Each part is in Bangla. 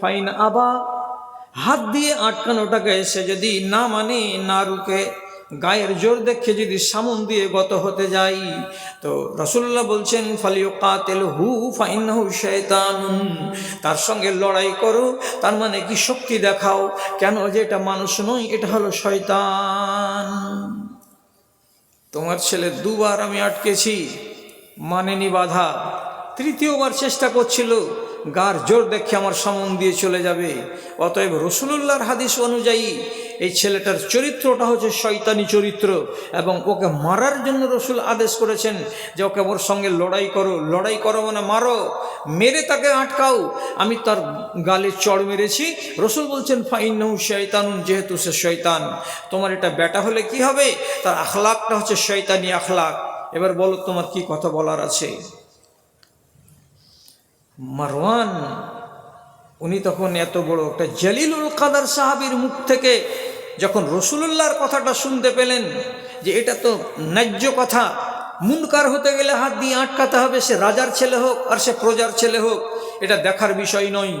ফাইন, আবা। হাত দিয়ে আটকানোটাকে সে যদি না মানে না রুকে গায়ের জোর দেখে যদি সামন দিয়ে গত হতে যাই, তো রসুল্লাহ বলছেন ফালিও কাতেল হু ফাইন হু শয়তানুন তার সঙ্গে লড়াই করো, তার মানে কি শক্তি দেখাও, কেন যে এটা মানুষ নয়, এটা হলো শয়তান। তোমার ছেলে দুবার আমি আটকেছি, মানেনি বাধা, তৃতীয়বার চেষ্টা করছিল গার জোর দেখে আমার সামন দিয়ে চলে যাবে। অতএব রসুলুল্লাহর হাদিস অনুযায়ী এই ছেলেটার চরিত্রটা হচ্ছে শয়তানি চরিত্র এবং ওকে মারার জন্য রসুল আদেশ করেছেন যে, ওকে ওর সঙ্গে লড়াই করো লড়াই করো মানে মারো, মেরে তাকে আটকাও। আমি তার গালে চড় মেরেছি। রসুল বলছেন, ফাইনহু শয়তানুন, যেহেতু সে শয়তান, তোমার এটা বেটা হলে কি হবে? তার আখলাকটা হচ্ছে শয়তানি আখলাক। এবার বলো তোমার কি কথা বলার আছে? মারওয়ান, উনি তখন এত বড় একটা জলিলুল কাদার সাহাবির মুখ থেকে যখন রসুলুল্লাহর কথাটা শুনতে পেলেন যে এটা তো ন্যায্য কথা, মুনকার হতে গেলে হাত দিয়ে আটকাতে হবে, সে রাজার ছেলে হোক আর সে প্রজার ছেলে হোক, এটা দেখার বিষয় নয়।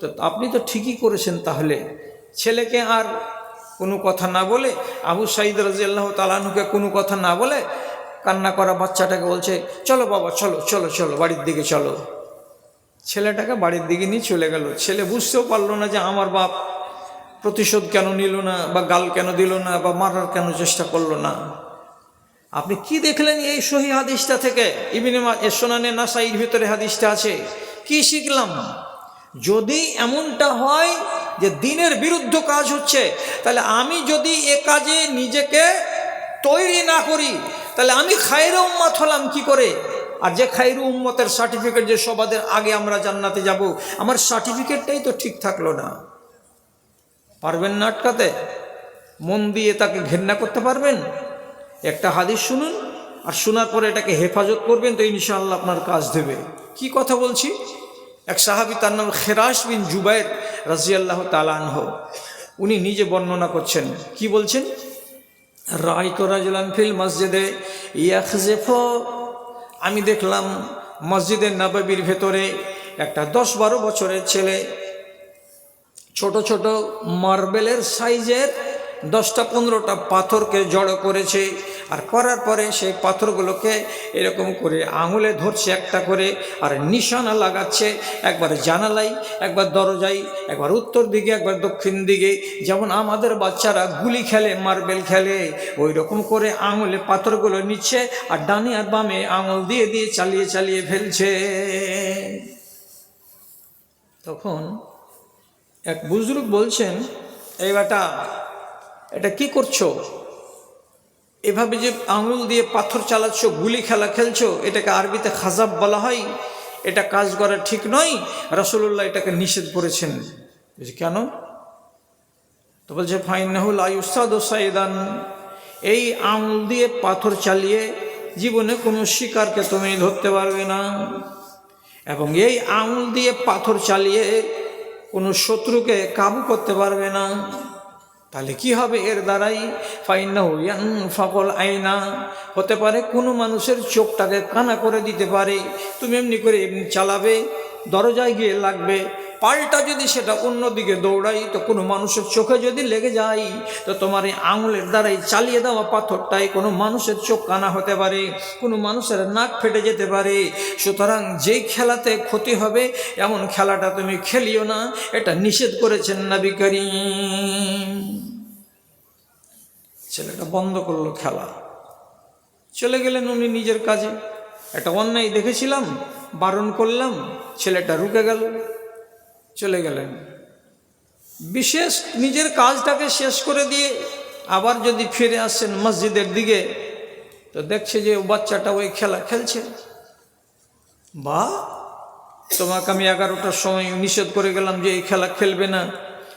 তো আপনি তো ঠিকই করেছেন তাহলে। ছেলেকে আর কোনো কথা না বলে, আবু সাইদ রাজিয়াল্লাহ তালানুকে কোনো কথা না বলে কান্না করা বাচ্চাটাকে বলছে, চলো বাবা, চলো চলো চলো, বাড়ির দিকে চলো। ছেলেটাকে বাড়ির দিকে নিয়ে চলে গেল। ছেলে বুঝতেও পারল না যে আমার বাপ প্রতিশোধ কেন নিল না, বা গাল কেন দিল না, বা মারার কেন চেষ্টা করল না। আপনি কি দেখলেন এই সহি হাদিসটা থেকে? ইবিনে সোনানে নাসাইর ভিতরে হাদিসটা আছে। কি শিখলাম? যদি এমনটা হয় যে দিনের বিরুদ্ধ কাজ হচ্ছে, তাহলে আমি যদি এ কাজে নিজেকে তৈরি না করি, তাহলে আমি খায়ের উম্মাত হলাম কি করে? আর যে খাইরু উম্মতের সার্টিফিকেট যে সবাদের আগে আমরা জান্নাতে যাব, আমার সার্টিফিকেটটাই তো ঠিক থাকল না। পারবেন না আটকাতে? মন দিয়ে তাকে ঘেন্না করতে পারবেন? একটা হাদিস শুনুন, আর শোনার পরে এটাকে হেফাজত করবেন, তো ইনশাআল্লাহ আপনার কাজ দেবে। কি কথা বলছি? এক সাহাবি, তার নাম খেরাস বিন জুবাইর রাজিয়াল্লাহ তালানহ উনি নিজে বর্ণনা করছেন। কি বলছেন? রায় তো রাজলান ফিল মসজিদে ইয়াকজেফ আমি দেখলাম মসজিদের নবাবির ভেতরে একটা দশ বারো বছরের ছেলে, ছোট ছোট মার্বেলের সাইজের দশটা পনেরোটা পাথরকে জড়ো করেছে। আর করার পরে সেই পাথরগুলোকে এরকম করে আঙুলে ধরছে একটা করে, আর নিশানা লাগাচ্ছে, একবার জানালাই একবার দরজাই একবার উত্তর দিকে, একবার দক্ষিণ দিকে। যেমন আমাদের বাচ্চারা গুলি খেলে, মার্বেল খেলে ওই রকম করে আঙুলে পাথরগুলো নিচ্ছে আর ডানে আর বামে আঙুল দিয়ে দিয়ে চালিয়ে চালিয়ে ফেলছে। তখন এক বুজরুগ বলছেন, এই বেটা, এটা কি করছ? এভাবে যে আঙুল দিয়ে পাথর চালাচ্ছ, গুলি খেলা খেলছো, এটাকে আরবিতে খাজাব বলা হয়। এটা কাজ করা ঠিক নয়। রসুল্লাহ এটাকে নিষেধ করেছেন। কেন? তো বলছে ফাইনাহুল আয়ুস্তাদ ও সাইদান। এই আঙুল দিয়ে পাথর চালিয়ে জীবনে কোনো শিকারকে তুমি ধরতে পারবে না। এবং এই আঙুল দিয়ে পাথর চালিয়ে কোনো শত্রুকে কাবু করতে পারবে না। তাহলে কি হবে? এর দ্বারাই ফাইন ইয়ান ফকল আইনা। হতে পারে কোনো মানুষের চোখটাকে কানা করে দিতে পারে। তুমি এমনি করে এমনি চালাবে, দরজায় গিয়ে লাগবে। পাল্টা যদি সেটা অন্যদিকে দৌড়াই, তো কোনো মানুষের চোখে যদি লেগে যায়, তো তোমার এই আঙুলের দ্বারাই চালিয়ে দেওয়া পাথরটাই কোনো মানুষের চোখ কানা হতে পারে, কোনো মানুষের নাক ফেটে যেতে পারে। সুতরাং যেই খেলাতে ক্ষতি হবে, এমন খেলাটা তুমি খেলিও না, এটা নিষেধ করেছেন নাবি ছেলেটা বন্ধ করল খেলা। চলে গেলেন উনি নিজের কাজে। একটা অন্যায় দেখেছিলাম, বারণ করলাম, ছেলেটা রুকে গেল। চলে গেলেন। বিশেষ নিজের কাজটাকে শেষ করে দিয়ে আবার যদি ফিরে আসছেন মসজিদের দিকে, তো দেখছে যে ও বাচ্চাটা ওই খেলা খেলছে। বা, তোমাকে আমি এগারোটার সময় নিষেধ করে গেলাম যে এই খেলা খেলবে না।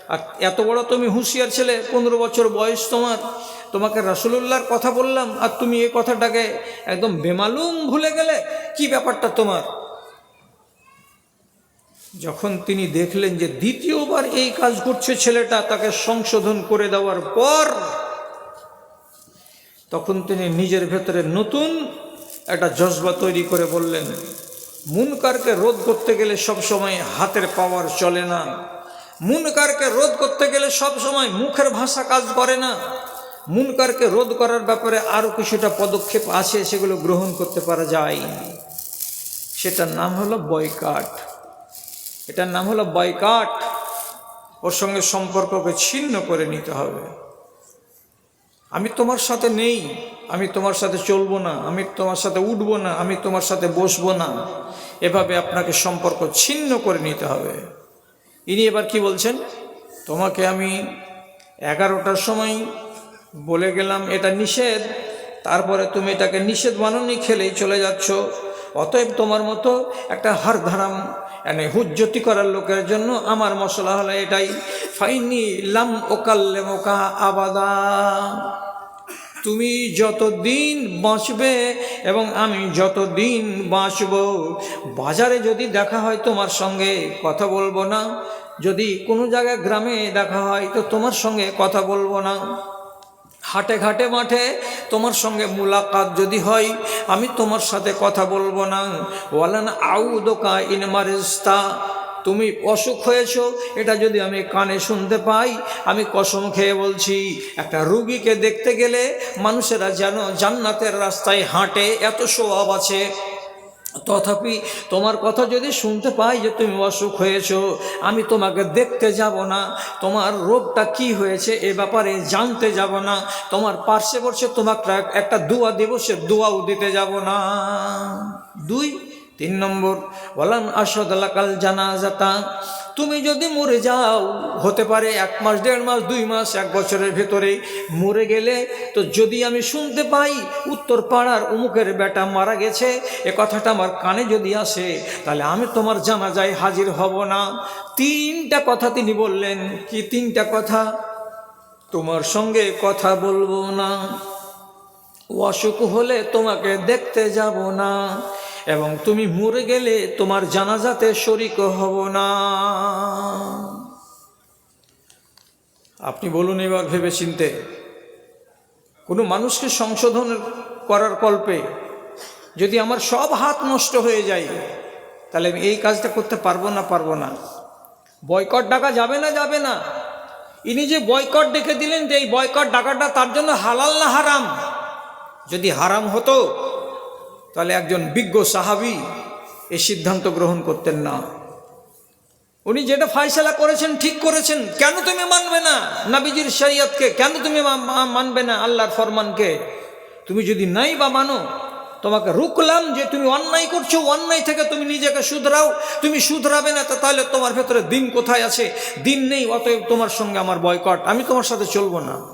আর এত বড় তুমি হুঁশিয়ার ছেলে, পনেরো বছর বয়স তোমার। তোমাকে রসুলুল্লাহর কথা বললাম, আর তুমি এই কথাটাকে একদম বেমালুম ভুলে গেলে, কি ব্যাপারটা তোমার? যখন তিনি দেখলেন যে দ্বিতীয়বার এই কাজ করছে ছেলেটা তাকে সংশোধন করে দেওয়ার পর, তখন তিনি নিজের ভেতরে নতুন একটা জজবা তৈরি করে বললেন, মুনকারকে রোধ করতে গেলে সব সময় হাতের পাওয়ার চলে না। মুনকারকে রোধ করতে গেলে সব সময় মুখের ভাষা কাজ করে না। মুনকারকে রোধ করার ব্যাপারে আরও কিছুটা পদক্ষেপ আছে, সেগুলো গ্রহণ করতে পারা যায়। সেটার নাম হলো বয়কাট। এটার নাম হলো বয়কাট। ওর সঙ্গে সম্পর্ককে ছিন্ন করে নিতে হবে। আমি তোমার সাথে নেই, আমি তোমার সাথে চলবো না, আমি তোমার সাথে উঠবো না, আমি তোমার সাথে বসবো না। এভাবে আপনাকে সম্পর্ক ছিন্ন করে নিতে হবে। ইনি এবার কি বলছেন? তোমাকে আমি এগারোটার সময় বলে গেলাম, এটা নিষেধ। তারপরে তুমি এটাকে নিষেধ মাননি খেলেই চলে যাচ্ছ। অতএব তোমার মতো একটা হার ধারাম মানে হুজ্জতি করার লোকের জন্য আমার মশলা হলো এটাই। ফাইনি লাম ওকাল্লে মোকা আবাদা। তুমি যতদিন বাঁচবে এবং আমি যতদিন বাঁচব, বাজারে যদি দেখা হয় তোমার সঙ্গে কথা বলব না, যদি কোনো জায়গায় গ্রামে দেখা হয় তো তোমার সঙ্গে কথা বলব না। হাটে ঘাটে মাঠে তোমার সঙ্গে মুলাকাত যদি হয়, আমি তোমার সাথে কথা বলব না। ওয়ালেন আউ দোকা ইনমারেস্তা তুমি অসুখ হয়েছ, এটা যদি আমি কানে শুনতে পাই, আমি কসম খেয়ে বলছি, একটা রুগীকে দেখতে গেলে মানুষেরা যেন জান্নাতের রাস্তায় হাঁটে, এত স্বভাব আছে। তথাপি তোমার কথা যদি শুনতে পাই যে তুমি অসুখ হয়েছ, আমি তোমাকে দেখতে যাব না। তোমার রোগটা কি হয়েছে এ ব্যাপারে জানতে যাব না। তোমার পার্শ্বে বর্ষে তোমার একটা দোয়া দেব, সে দোয়াও দিতে যাব না। দুই, তিন নম্বর বলান আসাদালাকাল জানাজাতা। তুমি যদি মরে যাও, হতে পারে এক মাস, দেড় মাস, দুই মাস, এক বছরের ভেতরে মরে গেলে, তো যদি আমি শুনতে পাই উত্তর পাড়ার অমুকের বেটা মারা গেছে, এ কথাটা আমার কানে যদি আসে, তাহলে আমি তোমার জানাজায় হাজির হব না। তিনটা কথা তিনি বললেন। কি তিনটা কথা? তোমার সঙ্গে কথা বলব না। অসুখ হলে তোমাকে দেখতে যাব না। এবং তুমি মরে গেলে তোমার জানাজাতে শরিক হব না। আপনি বলুন এবার ভেবে চিনতে কোনো মানুষকে সংশোধন করার কল্পে যদি আমার সব হাত নষ্ট হয়ে যায়, তাহলে আমি এই কাজটা করতে পারব না পারব না। বয়কট ডাকা যাবে না যাবে না। ইনি যে বয়কট ডেকে দিলেন যে এই বয়কট ডাকাটা তার জন্য হালাল না হারাম? যদি হারাম হতো তাহলে একজন বিজ্ঞ সাহাবি এই সিদ্ধান্ত গ্রহণ করতেন না। উনি যেটা ফায়সালা করেছেন, ঠিক করেছেন। কেন তুমি মানবে না? নাবিজির শরিয়তকে কেন তুমি মানবে না? আল্লাহর ফরমানকে। তুমি যদি নাই বা মানো, তোমাকে রুকলাম যে তুমি অন্যায় করছ, অন্যায় থেকে তুমি নিজেকে শুধরাও। তুমি শুধরাবে না তাহলে তোমার ভেতরে দিন কোথায় আছে? দিন নেই, অতএব তোমার সঙ্গে আমার বয়কট। আমি তোমার সাথে চলবো না।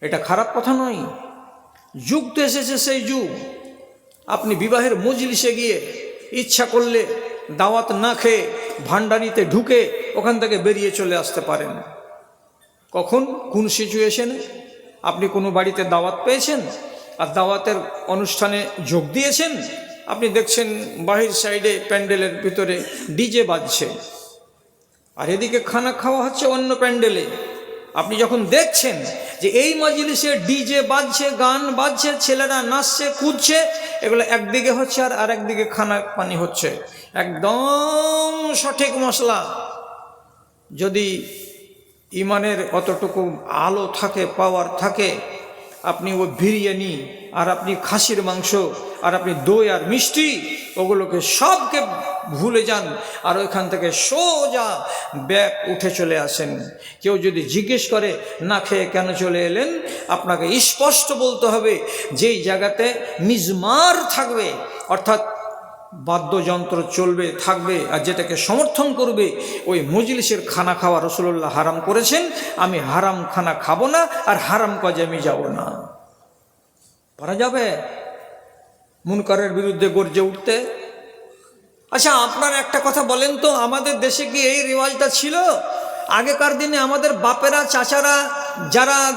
এটা খারাপ কথা নয়। যুগ তো এসেছে সেই যুগ। আপনি বিবাহের মজলিসে গিয়ে ইচ্ছা করলে দাওয়াত না খেয়ে ভান্ডারিতে ঢুকে ওখান থেকে বেরিয়ে চলে আসতে পারেন। কখন? কোন সিচুয়েশনে আপনি কোনো বাড়িতে দাওয়াত পেয়েছেন? আর দাওয়াতের অনুষ্ঠানে যোগ দিয়েছেন? আপনি দেখছেন বাহির সাইডে প্যান্ডেলের ভিতরে ডিজে বাজছে। আর এদিকে খানা খাওয়া হচ্ছে অন্য প্যান্ডেলে। আপনি যখন দেখছেন যে এই মজলিসে ডিজে বাজছে, গান বাজছে, ছেলেরা নাচছে, কুদছে, এগুলো একদিকে হচ্ছে আর আরেকদিকে খানা পানি হচ্ছে। একদম সঠিক মশলা। যদি ইমানের অতটুকু আলো থাকে পাওয়ার থাকে আপনি ও বিরিয়ানি, আর আপনি খাসির মাংস, আর আপনি দই আর মিষ্টি, ওগুলোকে সবকে ভুলে যান, আর ওইখান থেকে সোজা ব্যাগ উঠে চলে আসেন। কেউ যদি জিজ্ঞেস করে, না খেয়ে কেন চলে এলেন? আপনাকে স্পষ্ট বলতে হবে, যেই জায়গাতে মিজমার থাকবে, অর্থাৎ বাদ্যযন্ত্র চলবে, থাকবে আর যেটাকে সমর্থন করবে, ওই মজলিসের খানা খাওয়া রসুল্লাহ হারাম করেছেন, আমি হারাম খানা খাব না আর হারাম কাজে আমি যাব না। পারা যাবে? মুনকারের বিরুদ্ধে গর্জে উঠতে। আচ্ছা আপনার একটা কথা বলেন তো, আমাদের দেশে কি এই রেওয়াজটা ছিল? আগেকার দিনে আমাদের বাপেরা, চাচারা যারা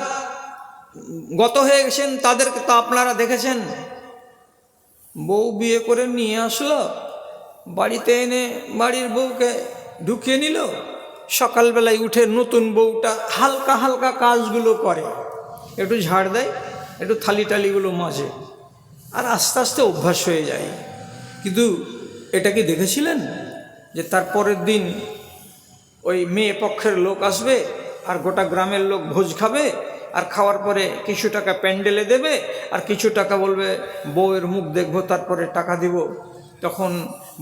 গত হয়ে গেছেন, তাদেরকে তো আপনারা দেখেছেন। বউ বিয়ে করে নিয়ে আসলো। বাড়িতে এনে বাড়ির বউকে ঢুকিয়ে নিল। সকালবেলায় উঠে নতুন বউটা হালকা হালকা কাজগুলো করে। একটু ঝাড় দেয়, একটু থালি টালিগুলো মাজে আর আস্তে আস্তে অভ্যাস হয়ে যায়। কিন্তু এটা কি দেখেছিলেন? যে তার পরের দিন ওই মেয়ে পক্ষের লোক আসবে আর গোটা গ্রামের লোক ভোজ খাবে আর খাওয়ার পরে কিছু টাকা প্যান্ডেলে দেবে, আর কিছু টাকা বলবে, বউয়ের মুখ দেখব, তারপরে টাকা দিব। তখন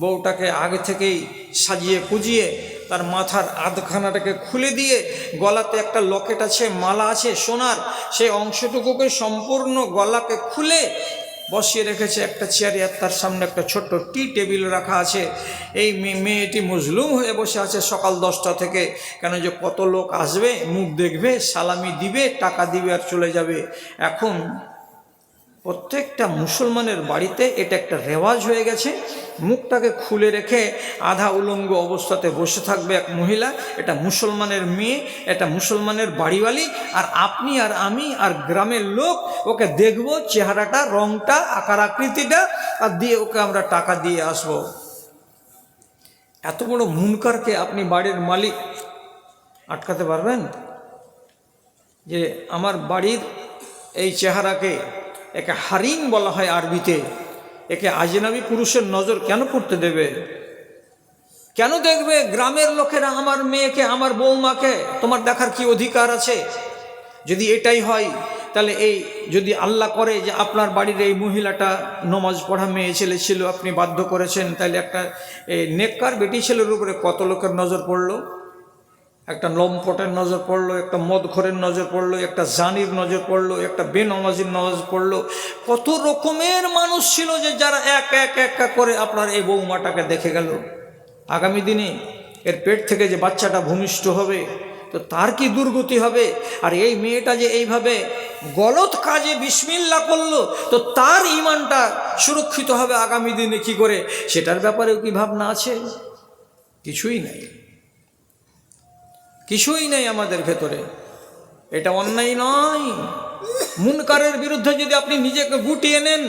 বউটাকে আগে থেকেই সাজিয়ে কুজিয়ে তার মাথার আধখানাটাকে খুলে দিয়ে গলাতে একটা লকেট আছে, মালা আছে, সোনার। সেই অংশটুকুকে সম্পূর্ণ গলাকে খুলে বসিয়ে রেখেছে একটা চেয়ারে আর তার সামনে একটা ছোট্ট টি টেবিল রাখা আছে। এই মেয়ে- মেয়েটি মজলুম হয়ে বসে আছে সকাল দশটা থেকে। কেন যে কত লোক আসবে, মুখ দেখবে, সালামি দিবে, টাকা দিবে আর চলে যাবে। এখন প্রত্যেকটা মুসলমানের বাড়িতে এটা একটা রেওয়াজ হয়ে গেছে। মুখটাকে খুলে রেখে আধা উলঙ্গ অবস্থাতে বসে থাকবে এক মহিলা, এটা মুসলমানের মেয়ে, এটা মুসলমানের বাড়িওয়ালি, আর আপনি আর আমি আর গ্রামের লোক, ওকে দেখব চেহারাটা, রংটা, আকার আকৃতিটা, আর দিয়ে ওকে আমরা টাকা দিয়ে আসব। এত বড় মুনকারকে আপনি বাড়ির মালিক আটকাতে পারবেন? যে আমার বাড়ির এই চেহারাকে একে হারিম বলা হয় আরবিতে। একে আজনাবি পুরুষের নজর কেন পড়তে দেবে? কেন দেখবে গ্রামের লোকেরা আমার মেয়েকে, আমার বৌমাকে, তোমার দেখার কি অধিকার আছে? যদি এটাই হয়, তাহলে এই যদি আল্লাহ করে যে আপনার বাড়ির এই মহিলাটা নমাজ পড়া মেয়ে ছেলে ছিল, আপনি বাধ্য করেছেন, তাহলে একটা নেককার বেটি ছেলের উপরে কত লোকের নজর পড়ল? একটা লম্পটের নজর পড়ল, একটা মদখরের নজর পড়ল, একটা জানির নজর পড়ল, একটা বেনমাজির নজর পড়ল। কত রকমের মানুষ ছিল যে যারা এক এক এক করে আপনার এই বৌমাটাকে দেখে গেল। আগামী দিনে এর পেট থেকে যে বাচ্চাটা ভূমিষ্ঠ হবে, তো তার কি দুর্গতি হবে? আর এই মেয়েটা যে এইভাবে গলত কাজে বিসমিল্লা করল, তো তার ইমানটা সুরক্ষিত হবে আগামী দিনে কি করে? সেটার ব্যাপারেও কি ভাবনা আছে? কিছুই নাই। কিছুই নেই আমাদের ভেতরে। এটা অন্যায় নয়। মুনকারের বিরুদ্ধে যদি আপনি নিজেকে গুটিয়ে নেন,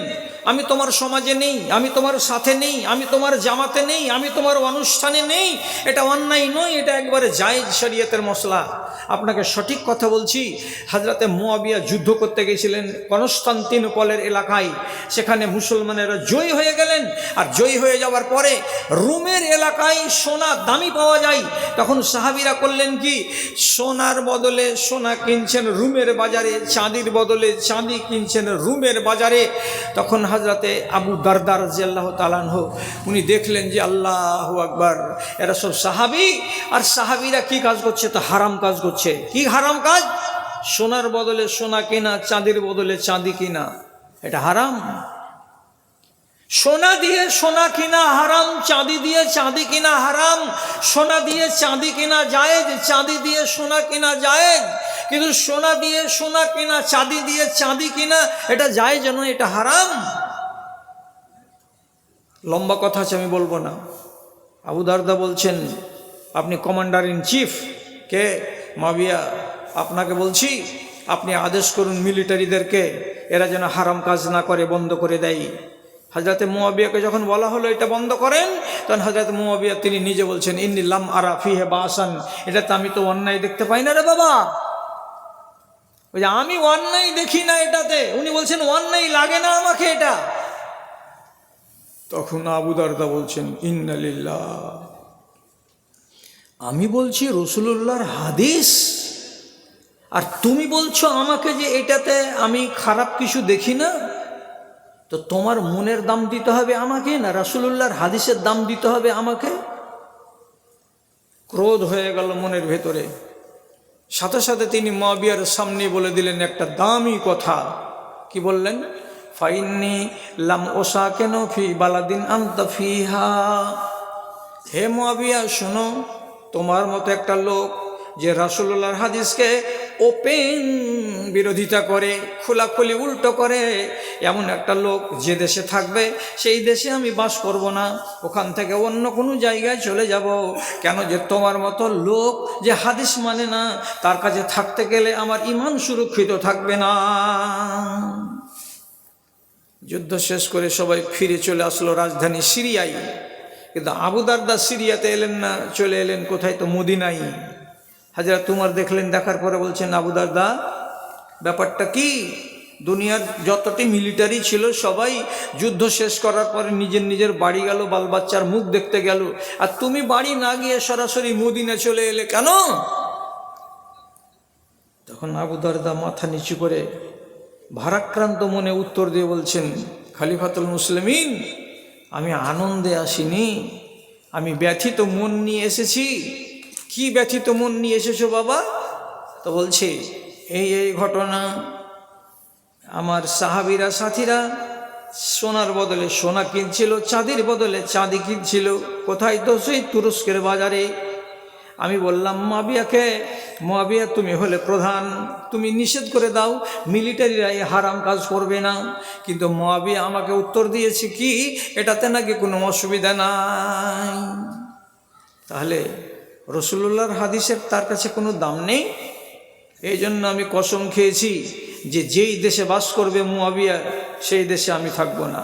আমি তোমার সমাজে নেই, আমি তোমার সাথে নেই, আমি তোমার জামাতে নেই, আমি তোমার অনুষ্ঠানে নেই, এটা অন্যায় নয়, এটা একবারে জায়েজ শরীয়তের মশলা। আপনাকে সঠিক কথা বলছি হাজরাতে মোয়াবিয়া যুদ্ধ করতে গেছিলেন কনস্তান্তিনোপলের এলাকায়। সেখানে মুসলমানেরা জয়ী হয়ে গেলেন, আর জয়ী হয়ে যাওয়ার পরে রুমের এলাকায় সোনা দামি পাওয়া যায়। তখন সাহাবিরা করলেন কি, সোনার বদলে সোনা কিনছেন রুমের বাজারে, চাঁদির বদলে চাঁদি কিনছেন রুমের বাজারে। তখন হাজরাতে আবু দারদার যে আল্লাহ তালানহ উনি দেখলেন যে আল্লাহ আকবার, এরা সব সাহাবি। আর সাহাবিরা কি কাজ করছে? তো হারাম কাজ করছে। কি হারাম কাজ? সোনার বদলে সোনা কেনা, চাঁদির বদলে চাঁদি কেনা। এটা হারাম। সোনা দিয়ে সোনা কিনা হারাম, চাঁদি দিয়ে চাঁদি কিনা হারাম, সোনা দিয়ে চাঁদি কিনা জায়েজ, চাঁদি দিয়ে সোনা কিনা জায়েজ। কিন্তু সোনা দিয়ে সোনা কিনা, চাঁদি দিয়ে চাঁদি কিনা, এটা যায় যেন এটা হারাম। লম্বা কথা আছে, আমি বলব না। আবু দারদা বলছেন, আপনি কমান্ডার ইন চিফ, কে? মাবিয়া, আপনাকে বলছি, আপনি আদেশ করুন মিলিটারিদেরকে, এরা যেন হারাম কাজ না করে, বন্ধ করে দেয়। হাজরাতে মুয়াবিয়াকে যখন বলা হলো এটা বন্ধ করেন, তখন হাজরাতে মুয়াবিয়া তিনি নিজে বলছেন ইন্নিল্লাম আরা ফিহে বাসান। এটাতে আমি তো অন্যায় দেখতে পাই না রে বাবা। ওই যে আমি অন্যায় দেখি না এটাতে। উনি বলছেন, অন্যায় লাগে না আমাকে এটা। তখন আবু দারদা বলছেন ইন্নালিল্লাহ আমি বলছি, রসুলুল্লাহর হাদিস? আর তুমি বলছো আমাকে যে এটাতে আমি খারাপ কিছু দেখি না? তো তোমার মনের দাম দিতে হবে আমাকে না রাসুলুল্লাহর হাদিসের দাম দিতে হবে আমাকে? ক্রোধ হয়ে গেল মনের ভেতরে। সাথে সাথে তিনি মাবিয়ার সামনে বলে দিলেন, একটা দামি কথা। কি বললেন? ফাইনি লাম ওসা কেন ফি বালাদিন আন্ত ফিহা? হে মাবিয়া শোনো, তোমার মতো একটা লোক যে রাসুল্লাহর হাদিসকে ওপেন বিরোধিতা করে, খোলাখুলি উল্টো করে, এমন একটা লোক যে দেশে থাকবে, সেই দেশে আমি বাস করব না, ওখান থেকে অন্য কোনো জায়গায় চলে যাব। কেন যে তোমার মতো লোক যে হাদিস মানে না, তার কাছে থাকতে গেলে আমার ইমান সুরক্ষিত থাকবে না। যুদ্ধ শেষ করে সবাই ফিরে চলে আসলো রাজধানী সিরিয়ায়। কিন্তু আবু দারদা সিরিয়াতে এলেন না, চলে এলেন কোথায় তো মদিনাই হাজারা তোমার দেখলেন, দেখার পরে বলছেন, আবু দারদা, ব্যাপারটা কি? দুনিয়ার যতটি মিলিটারি ছিল, সবাই যুদ্ধ শেষ করার পরে নিজের নিজের বাড়ি গেল বাল বাচ্চার মুখ দেখতে গেল। আর তুমি বাড়ি না গিয়ে সরাসরি মদিনা চলে এলে কেন? তখন আবু দারদা মাথা নিচু করে ভারাক্রান্ত মনে উত্তর দিয়ে বলছেন, খালিফাতুল মুসলিমিন, আমি আনন্দে আসিনি, আমি ব্যথিত মন নিয়ে এসেছি। কি ব্যথিত মন নিয়ে এসেছ বাবা? তো বলছে, এই এই ঘটনা আমার সাহাবিরা, সাথীরা সোনার বদলে সোনা কিনছিল, চাঁদির বদলে চাঁদি কিনছিল। কোথায় তো সেই তুরস্কের বাজারে? আমি বললাম, মাবিয়াকে, মাবিয়া তুমি হলে প্রধান। তুমি নিষেধ করে দাও, মিলিটারিরা এই হারাম কাজ করবে না। কিন্তু মাবিয়া আমাকে উত্তর দিয়েছে কি, এটাতে নাকি কোনো অসুবিধা নাই। তাহলে রসুল্লাহর হাদিসের তার কাছে কোনো দাম নেই? এই জন্য আমি কসম খেয়েছি যে যেই দেশে বাস করবে মুয়াবিয়া, সেই দেশে আমি থাকব না।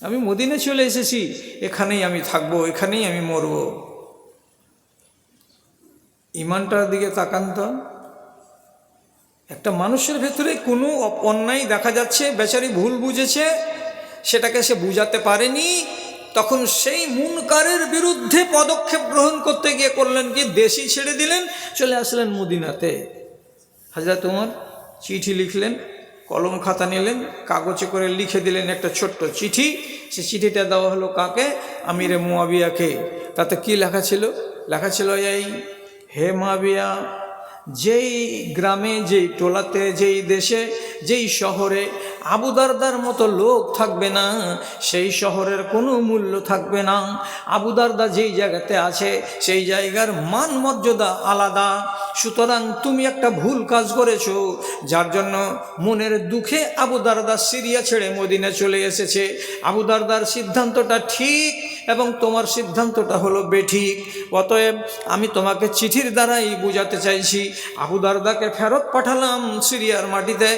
আমি মদিনে চলে এসেছি, এখানেই আমি থাকব, এখানেই আমি মরব। ইমানটার দিকে তাকান তো। একটা মানুষের ভেতরে কোনো অন্যায় দেখা যাচ্ছে, বেচারি ভুল বুঝেছে, সেটাকে সে বুঝাতে পারেনি তখন সেই মুনকারের বিরুদ্ধে পদক্ষেপ গ্রহণ করতে গিয়ে করলেন কি? দেশি ছেড়ে দিলেন, চলে আসলেন মদিনাতে। হাজরা তোমার চিঠি লিখলেন, কলম খাতা নিলেন, কাগজে করে লিখে দিলেন একটা ছোট্ট চিঠি। সে চিঠিটা দেওয়া হলো কাকে? আমিরে মুয়াবিয়াকে। তাতে কি লেখা ছিল? লেখা ছিল এই, হে মাবিয়া যেই গ্রামে, যেই টোলাতে, যেই দেশে, যেই শহরে আবুদারদার মতো লোক থাকবে না, সেই শহরের কোনো মূল্য থাকবে না। আবুদারদা যেই জায়গাতে আছে, সেই জায়গার মান মর্যাদা আলাদা। সুতরাং তুমি একটা ভুল কাজ করেছ, যার জন্য মনের দুঃখে আবুদারদা সিরিয়া ছেড়ে মদিনা চলে এসেছে। আবুদারদার সিদ্ধান্তটা ঠিক এবং তোমার সিদ্ধান্তটা হলো বেঠিক। অতএব আমি তোমাকে চিঠির দ্বারাই বুঝাতে চাইছি, আবু দারদাকে ফেরত পাঠালাম সিরিয়ার মাটিতে।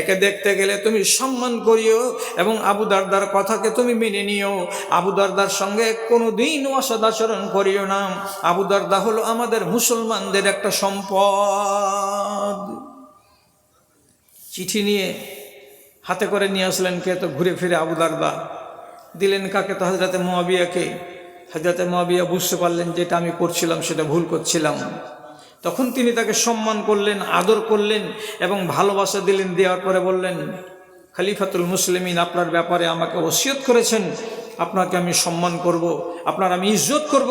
একে দেখতে গেলে তুমি সম্মান করিও এবং আবু দারদার কথাকে তুমি মেনে নিও। আবু দারদার সঙ্গে কোনো দিন অসদাচরণ করিও না। আবু দারদা হলো আমাদের মুসলমানদের একটা সম্পদ। চিঠি নিয়ে হাতে করে নিয়ে আসলেন কে? তো ঘুরে ফিরে আবু দারদা। দিলেন কাকে? তো হাজরাতে মোয়াবিয়াকে। হাজরাতে মোয়াবিয়া বুঝতে পারলেন যেটা আমি করছিলাম সেটা ভুল করছিলাম। তখন তিনি তাকে সম্মান করলেন, আদর করলেন এবং ভালোবাসা দিলেন। দেওয়ার পরে বললেন খালিফাতুল মুসলিমিন আপনার ব্যাপারে আমাকে ওসিয়ত করেছেন। আপনাকে আমি সম্মান করব, আপনার আমি ইজ্জত করব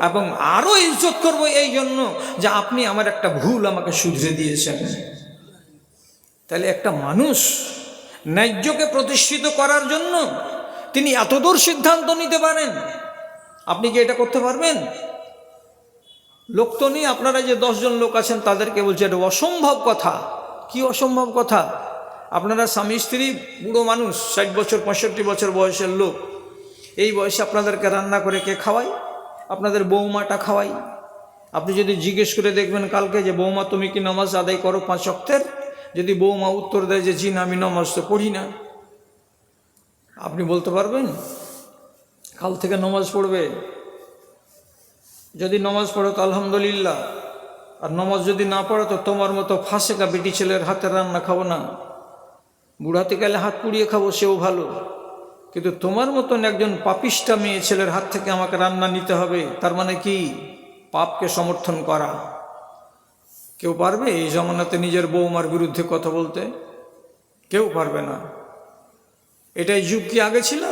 এবং আরও ইজ্জত করব এই জন্য যে আপনি আমার একটা ভুল আমাকে শুধরে দিয়েছেন। তাহলে একটা মানুষ ন্যায্যকে প্রতিষ্ঠিত করার জন্য তিনি এতদূর সিদ্ধান্ত নিতে পারেন। আপনি কি এটা করতে পারবেন? লোক তো নেই, আপনারা যে দশজন লোক আছেন তাদেরকে বলছে এটা অসম্ভব কথা। কি অসম্ভব কথা? আপনারা স্বামী, স্ত্রী, বুড়ো মানুষ, ষাট বছর, পঁয়ষট্টি বছর বয়সের লোক, এই বয়সে আপনাদেরকে রান্না করে কে খাওয়াই আপনাদের বৌমাটা খাওয়াই আপনি যদি জিজ্ঞেস করে দেখবেন কালকে যে, বৌমা, তুমি কি নামাজ আদায় করো পাঁচ অক্টের যদি বৌমা উত্তর দেয় যে, জি না, আমি নামাজ তো পড়ি না। আপনি বলতে পারবেন, কাল থেকে নমাজ পড়বে। যদি নমাজ পড়ো তো আলহামদুলিল্লাহ, আর নমাজ যদি না পড়ো তো তোমার মতো ফাঁসেকা বেটি ছেলের হাতে রান্না খাব না। বুড়াতে গেলে হাত পুড়িয়ে খাব, সেও ভালো। কিন্তু তোমার মতন একজন পাপিষ্টা মেয়ে ছেলের হাত থেকে আমাকে রান্না নিতে হবে, তার মানে কি? পাপকে সমর্থন করা। কেউ পারবে এই জমানাতে নিজের বৌমার বিরুদ্ধে কথা বলতে? কেউ পারবে না। এটাই যুগ কি আগে ছিল?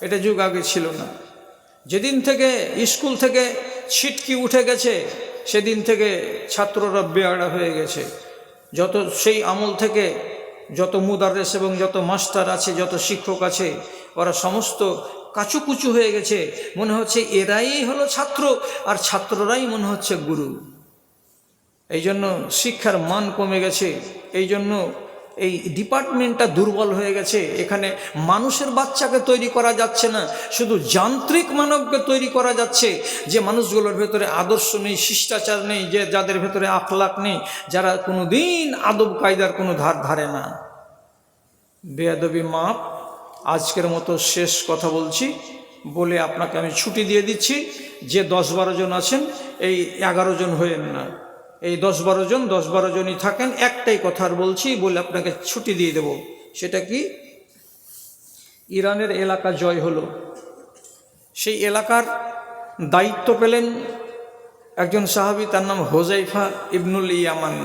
এটা যুগ আগে ছিল না। যেদিন থেকে স্কুল থেকে ছিটকি উঠে গেছে, সেদিন থেকে ছাত্ররা বেয়াড়া হয়ে গেছে। যত সেই আমল থেকে যত মুদারেস এবং যত মাস্টার আছে, যত শিক্ষক আছে, ওরা সমস্ত কাচুকুচু হয়ে গেছে। মনে হচ্ছে এরাই হলো ছাত্র, আর ছাত্ররাই মনে হচ্ছে গুরু। এই জন্য শিক্ষার মান কমে গেছে। এই জন্য এই ডিপার্টমেন্টটা দুর্বল হয়ে গেছে। এখানে মানুষের বাচ্চাকে তৈরি করা যাচ্ছে না, শুধু যান্ত্রিক মানবকে তৈরি করা যাচ্ছে যে মানুষগুলোর ভেতরে আদর্শ নেই, শিষ্টাচার নেই, যে যাদের ভেতরে আখলাক নেই, যারা কোনো দিন আদব কায়দার কোনো ধার ধারে না। বেয়াদবি মাপ, আজকের মতো শেষ কথা বলছি। বলে আপনাকে আমি ছুটি দিয়ে দিচ্ছি। যে দশ বারো জন আছেন, এই এগারো জন হয়েন না। এই দশ বারো জন, দশ বারো জনই থাকেন, একটাই কথার বলছি, বলে আপনাকে ছুটি দিয়ে দেব। সেটা কি? ইরানের এলাকা জয় হলো। সেই এলাকার দায়িত্ব পেলেন একজন সাহাবি, তার নাম হোজাইফা ইবনুল ইয়ামান।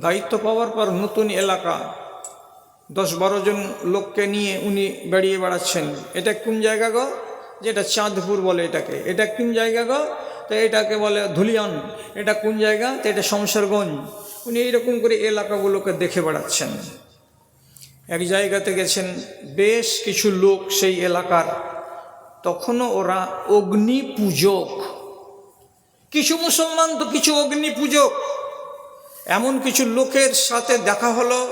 দায়িত্ব পাওয়ার পর নতুন এলাকা, দশ বারো জন লোককে নিয়ে উনি বেড়িয়ে বেড়াচ্ছেন। এটা কোন জায়গা গো? যেটা চাঁদপুর বলে এটাকে। এটা কোন জায়গা গো? তো এটাকে বলে ধুলিয়ান। এটা কোন জায়গা? তো এটা শমশেরগঞ্জ। উনি এইরকম করে এলাকাগুলোকে দেখে বেড়াচ্ছেন। এক জায়গাতে গেছেন বেশ কিছু লোক সেই এলাকার। তখনও ওরা অগ্নি পূজক। কিছু মুসলমান তো কিছু অগ্নি পূজক। এমন কিছু লোকের সাথে দেখা হলো।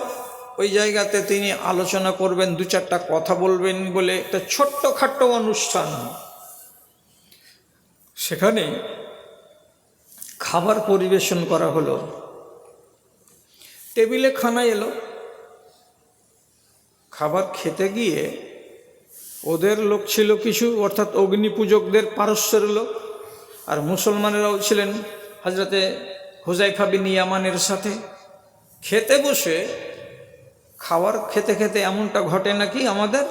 ওই জায়গাতে তিনি আলোচনা করবেন, দু চারটা কথা বলবেন বলে। একটা ছোট্ট খাট্ট অনুষ্ঠান। সেখানে খাবার পরিবেশন করা হলো। টেবিলে খানা এলো। খাবার খেতে গিয়ে ওদের লোক ছিল কিছু, অর্থাৎ অগ্নি পূজকদের পারস্যের লোক, আর মুসলমানেরাও ছিলেন হাজরাতে হুজাইফা বিন ইয়ামানের সাথে। খেতে বসে, খাবার খেতে খেতে এমনটা ঘটে নাকি আমাদের?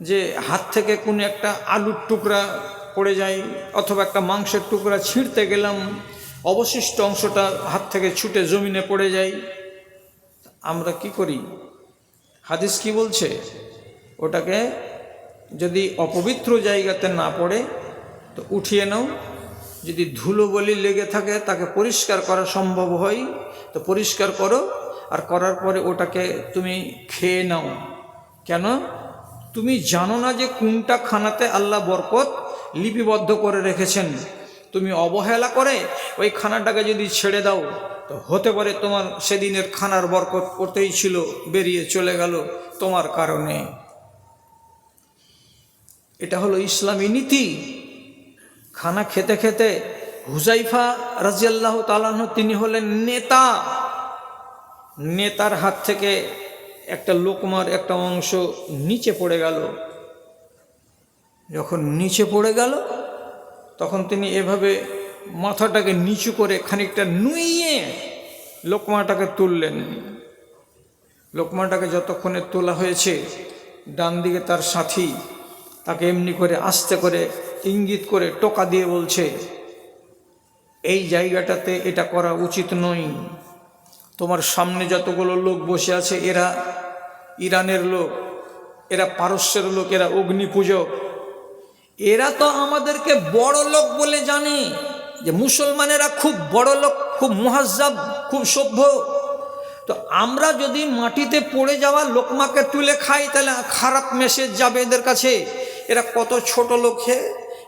যে হাত থেকে কোনো একটা আলুর টুকরা পড়ে যায় অথবা একটা মাংসের টুকরা ছিঁড়তে গেলাম, অবশিষ্ট অংশটা হাত থেকে ছুটে জমিনে পড়ে যায় আমরা কি করি? হাদিস কি বলছে? ওটাকে যদি অপবিত্র জায়গাতে না পড়ে, তো উঠিয়ে নাও। যদি ধুলো বলি লেগে থাকে, তাকে পরিষ্কার করা সম্ভব হয়, তো পরিষ্কার করো, আর করার পরে ওটাকে তুমি খেয়ে নাও। কেন? তুমি জানো না যে কোনটা খানাতে আল্লাহ বরকত লিপিবদ্ধ করে রেখেছেন। তুমি অবহেলা করে ওই খানাটাকে যদি ছেড়ে দাও, তো হতে পারে তোমার সেদিনের খানার বরকত করতেই ছিল, বেরিয়ে চলে গেল তোমার কারণে। এটা হলো ইসলামী নীতি। খানা খেতে খেতে হুজাইফা রাজিয়াল্লাহ তালাহ তিনি হলেন নেতা। নেতার হাত থেকে একটা লোকমার একটা অংশ নিচে পড়ে গেল। যখন নিচে পড়ে গেল, তখন তিনি এভাবে মাথাটাকে নিচু করে খানিকটা নুইয়ে লোকমাটাকে তুললেন। লোকমাটাকে যতক্ষণে তোলা হয়েছে, ডান দিকে তার সাথী তাকে এমনি করে আস্তে করে ইঙ্গিত করে টোকা দিয়ে বলছে, এই জায়গাটাতে এটা করা উচিত নয়। তোমার সামনে যতগুলো লোক বসে আছে, এরা ইরানের লোক, এরা পারস্যের লোক, এরা অগ্নি পূজক এরা তো আমাদেরকে বড় লোক বলে জানে যে মুসলমানেরা খুব বড় লোক, খুব মুহাজ্জাব, খুব সভ্য। তো আমরা যদি মাটিতে পড়ে যাওয়া লোকমাকে তুলে খাই, তাহলে খারাপ মেসেজ যাবে এদের কাছে। এরা কত ছোট লোক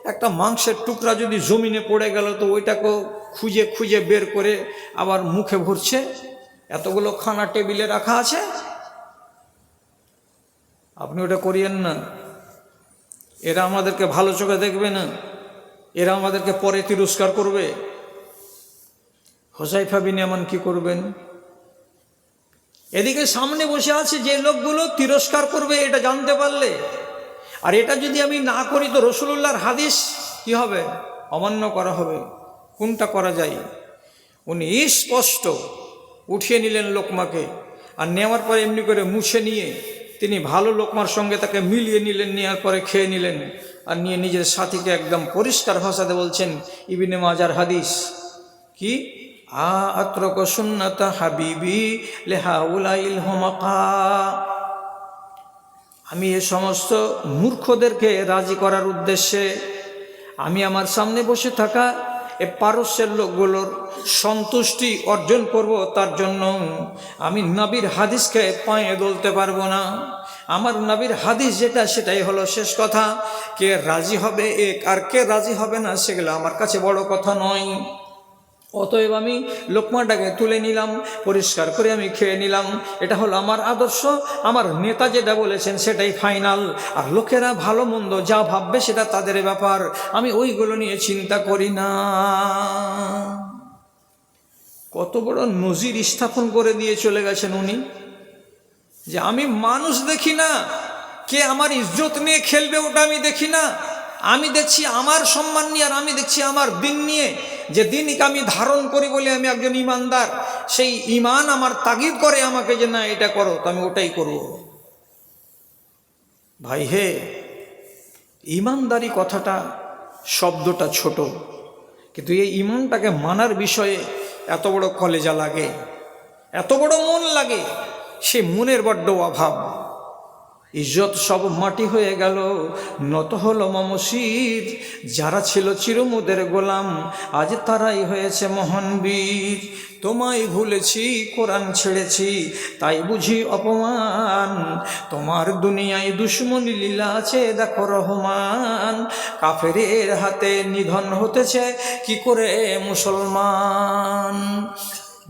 একটা মাংসের টুকরা যদি জমিনে পড়ে গেল, তো ওইটাকেও খুঁজে খুঁজে বের করে আবার মুখে ভরছে। এতগুলো খানা টেবিলে রাখা আছে। আপনি ওটা করিয়েন না। এরা আমাদেরকে ভালো চোখে দেখবে না। এরা আমাদেরকে পরে তিরস্কার করবে। হোসাইফা বিন এমন কি করবেন? এদিকে সামনে বসে আছে যে লোকগুলো তিরস্কার করবে, এটা জানতে পারলে। আর এটা যদি আমি না করি তো রসুল্লাহর হাদিস কি হবে? অমান্য করা হবে। কোনটা করা যায়? উনি স্পষ্ট উঠিয়ে নিলেন লোকমাকে। আর নেওয়ার পরে এমনি করে মুছে নিয়ে তিনি ভালো লোকমার সঙ্গে তাকে মিলিয়ে নিলেন নেওয়ার পরে খেয়ে নিলেন আর নিয়ে নিজের সাথীকে একদম পরিষ্কার ভাষাতে বলছেন, ইবিনে মাজার হাদিস, কি? আ আত্রক সুন্নাতা হাবিবি লেহাউলাইল হোমাকা। আমি এ সমস্ত মূর্খদেরকে রাজি করার উদ্দেশ্যে, আমি আমার সামনে বসে থাকা এ পারস্যের লোকগুলোর সন্তুষ্টি অর্জন করব তার জন্য। আমি নবীর হাদিসকে পায়ে দলতে পারব না। আমার নবীর হাদিস যেটা, সেটাই হলো শেষ কথা। কে রাজি হবে এক আর কে রাজি হবে না, সেগুলো আমার কাছে বড় কথা নয়। অতএব আমি লোকমাটাকে তুলে নিলাম, পরিষ্কার করে আমি খেয়ে নিলাম। এটা হলো আমার আদর্শ, আমার নেতা যেটা বলেছেন সেটাই ফাইনাল। আর লোকেরা ভালো মন্দ যা ভাববে সেটা তাদের ব্যাপার। আমি ওইগুলো নিয়ে চিন্তা করি না। কত বড় নজির স্থাপন করে দিয়ে চলে গেছেন উনি। যে আমি মানুষ দেখি না, কে আমার ইজ্জত নিয়ে খেলবে ওটা আমি দেখি না। আমি দেখছি আমার সম্মান নিয়ে আর আমি দেখছি আমার দিন নিয়ে। যে দিনকে আমি ধারণ করি বলে আমি একজন ইমানদার, সেই ইমান আমার তাগিদ করে আমাকে যে না, এটা করো, তো আমি ওটাই করব। ভাই হে ইমানদারি কথাটা শব্দটা ছোট, কিন্তু এই ইমানটাকে মানার বিষয়ে এত বড় কলেজা লাগে, এত বড় মন লাগে, সে মনের বড্ড অভাব। ইজ্জত সব মাটি হয়ে গেল। নত হলো মমশির। যারা ছিল চিরমুদের গোলাম, আজ তারাই হয়েছে মহান বীর। তোমায় ভুলেছি, কোরআন ছেড়েছি, তাই বুঝি অপমান। তোমার দুনিয়ায় দুশ্মনী লীলা আছে, দেখো রহমান। কাফেরের হাতে নিধন হতেছে, কি করে মুসলমান?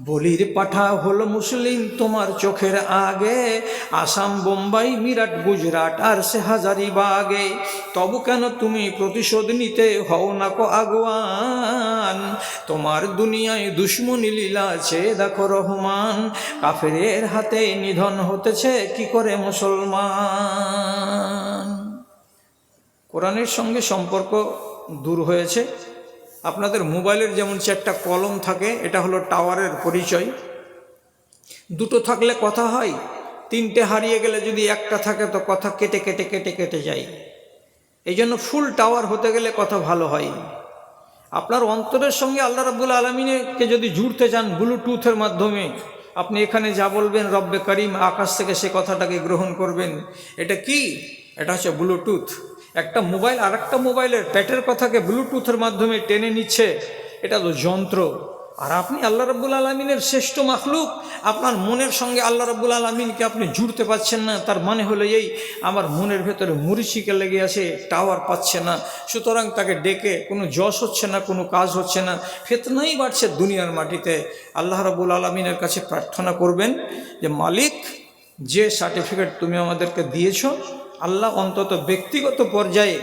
বলির পাঠা হলো মুসলিম তোমার চোখের আগে। আসাম, বোম্বাই, মিরাট, গুজরাট, আর সে হাজারি বাগে। তবু কেন তুমি প্রতিশোধ নিতে হও না কো আগুয়ান? তোমার দুনিয়ায় দুশ্মনী লীলা আছে, দেখো রহমান। কাফেরের হাতে নিধন হতেছে, কি করে মুসলমান? কোরআনের সঙ্গে সম্পর্ক দূর হয়েছে। আপনাদের মোবাইলের যেমন চারটা কলম থাকে, এটা হলো টাওয়ারের পরিচয়। দুটো থাকলে কথা হয়, তিনটে হারিয়ে গেলে যদি একটা থাকে তো কথা কেটে কেটে কেটে কেটে যায়। এই জন্য ফুল টাওয়ার হতে গেলে কথা ভালো হয়। আপনার অন্তরের সঙ্গে আল্লাহ রাবুল আলমিনকে যদি জুড়তে চান ব্লুটুথের মাধ্যমে, আপনি এখানে যা বলবেন, রব্বে করিম আকাশ থেকে সে কথাটাকে গ্রহণ করবেন। এটা কি? এটা হচ্ছে ব্লুটুথ। একটা মোবাইল আর একটা মোবাইলের প্যাটের কথাকে ব্লুটুথের মাধ্যমে টেনে নিচ্ছে, এটা তো যন্ত্র। আর আপনি আল্লাহ রব্বুল আলমিনের শ্রেষ্ঠ মাখলুক, আপনার মনের সঙ্গে আল্লাহ রব্বুল আলমিনকে আপনি জুড়তে পারছেন না, তার মানে হলো এই, আমার মনের ভেতরে মরিচিকে লেগে আছে, টাওয়ার পাচ্ছে না, সুতরাং তাকে ডেকে কোনো যশ হচ্ছে না, কোনো কাজ হচ্ছে না, ফেতনাই বাড়ছে দুনিয়ার মাটিতে। আল্লাহ রব্বুল আলমিনের কাছে প্রার্থনা করবেন যে, মালিক, যে সার্টিফিকেট তুমি আমাদেরকে দিয়েছ আল্লাহ অন্তত ব্যক্তিগত পর্যায়ে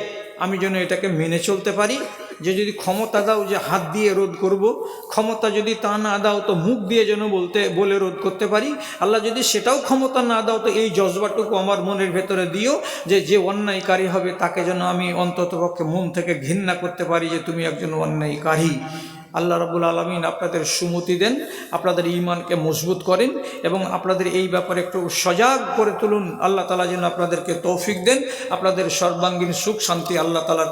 আমি যেন এটাকে মেনে চলতে পারি, যে যদি ক্ষমতা দাও যে হাত দিয়ে রোধ করব, ক্ষমতা যদি তা না দাও তো মুখ দিয়ে যেন বলতে, বলে রোধ করতে পারি। আল্লাহ যদি সেটাও ক্ষমতা না দাও তো এই জজবাটুকু আমার মনের ভেতরে দিও, যে যে অন্যায়কারী হবে তাকে যেন আমি অন্ততপক্ষে মন থেকে ঘৃণা করতে পারি যে তুমি একজন অন্যায়কারী। আল্লাহ রাবুল আলমিন আপনাদের সুমতি দেন, আপনাদের ইমানকে মজবুত করেন এবং আপনাদের এই ব্যাপারে একটু সজাগ করে তুলুন। আল্লাহ তালা যেন আপনাদেরকে তৌফিক দেন, আপনাদের সর্বাঙ্গীন সুখ শান্তি আল্লাহ তালার